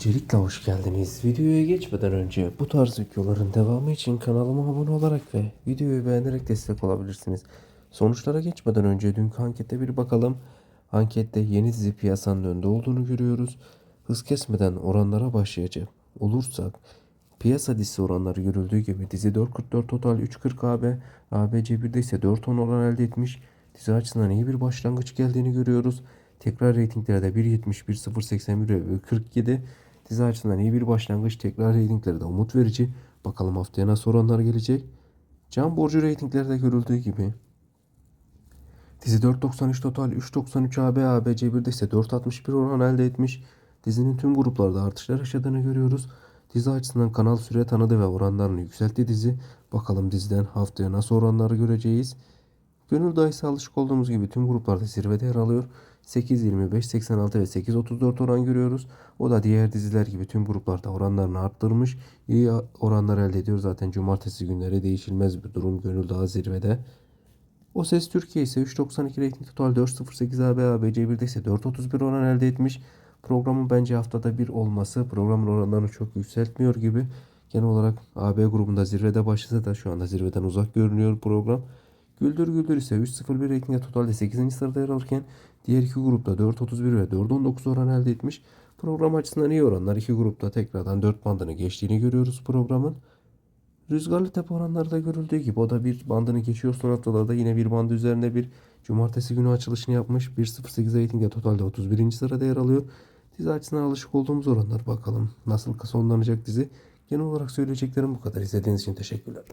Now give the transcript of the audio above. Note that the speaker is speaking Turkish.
Öncelikle hoş geldiniz. Videoya geçmeden önce bu tarz videoların devamı için kanalıma abone olarak ve videoyu beğenerek destek olabilirsiniz. Sonuçlara geçmeden önce dünkü ankette bir bakalım. Ankette yeni dizi piyasanın önde olduğunu görüyoruz. Hız kesmeden oranlara başlayacak olursak piyasa dizisi oranları görüldüğü gibi dizi 4.44 total 3.40 AB, ABC 1'de ise 4.10 oran elde etmiş. Dizi açısından iyi bir başlangıç geldiğini görüyoruz. Tekrar reytinglerde 1.70, 1.081 ve 47. Dizi açısından iyi bir başlangıç. Tekrar reytinglerde umut verici. Bakalım haftaya nasıl oranlar gelecek. Can borcu reytinglerde görüldüğü gibi. Dizi 4.93 total 3.93 AB, ABC 1'de ise 4.61 oran elde etmiş. Dizinin tüm gruplarda artışlar yaşadığını görüyoruz. Dizi açısından kanal süre tanıdı ve oranlarını yükseltti dizi. Bakalım diziden haftaya nasıl oranları göreceğiz. Gönül dayısı alışık olduğumuz gibi tüm gruplarda zirvede yer alıyor. 8.25, 86 ve 8.34 oran görüyoruz. O da diğer diziler gibi tüm gruplarda oranlarını arttırmış. İyi oranlar elde ediyor. Zaten cumartesi günleri değişilmez bir durum. Gönül daha zirvede. O Ses Türkiye ise 3.92 reyting total 4.08 AB, ABC 1'de ise 4.31 oran elde etmiş. Programın bence haftada bir olması programın oranlarını çok yükseltmiyor gibi. Genel olarak AB grubunda zirvede başlasa da şu anda zirveden uzak görünüyor program. Güldür Güldür ise 3.01 reytingde totalde 8. sırada yer alırken diğer iki grupta 4.31 ve 4.19 oran elde etmiş. Program açısından iyi oranlar. iki grupta tekrardan 4 bandını geçtiğini görüyoruz programın. Rüzgarlı tepe oranları da görüldüğü gibi o da bir bandını geçiyor. Son haftalarda yine bir bandı üzerinde bir cumartesi günü açılışını yapmış. 1.08 reytingde totalde 31. sırada yer alıyor. Dizi açısından alışık olduğumuz oranlar bakalım. Nasıl sonlanacak dizi. Genel olarak söyleyeceklerim bu kadar. İzlediğiniz için teşekkürler.